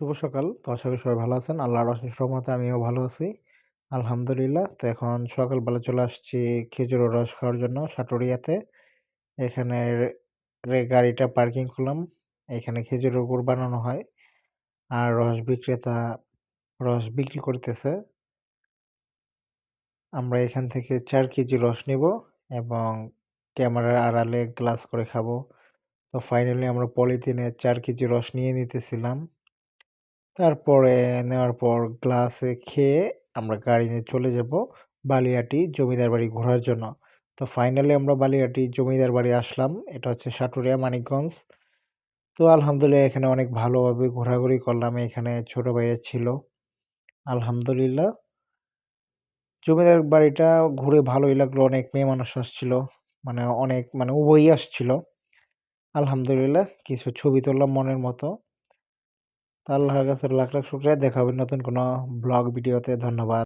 শুভ সকাল। তো আশা করি সবাই ভালো আছেন। আল্লাহর অশেষ রহমতে আমিও ভালো আছি। আলহামদুলিল্লাহ। তো এখন সকালবেলা চলে আসছি খেজুরের রস খাওয়ার জন্য সাটুরিয়াতে। এখানে গাড়িটা পার্কিং করলাম। এখানে খেজুরের গুড় বানানো হয়। আর রস বিক্রেতা, রস বিক্রি করতেছে। আমরা এখান থেকে চার কেজি রস নিবো এবং ক্যামেরার আড়ালে গ্লাস করে খাব। তো ফাইনালি আমরা পলিথিনে চার কেজি রস নিয়ে নিতেছিলাম। তারপরে নেওয়ার পর গ্লাসে খেয়ে আমরা গাড়ি নিয়ে চলে যাব বালিয়াটি জমিদার বাড়ি ঘোরার জন্য। তো ফাইনালি আমরা বালিয়াটি জমিদার বাড়ি আসলাম। এটা হচ্ছে সাটুরিয়া, মানিকগঞ্জ। তো আলহামদুলিল্লাহ এখানে অনেক ভালোভাবে ঘোরাঘুরি করলাম। এখানে ছোট ভাইয়া ছিল। আলহামদুলিল্লাহ। জমিদার বাড়িটা ঘুরে ভালোই লাগল। অনেক মেয়ে মানুষ আসছিল। মানে অনেক মানে উভয়ই আসছিল। আলহামদুলিল্লাহ কিছু ছবি তুললাম মনের মতো। তো আল্লাহর লাখ, লাখ শুক্রিয়া দেখা হবে নতুন কোনো ব্লগ ভিডিওতে। ধন্যবাদ।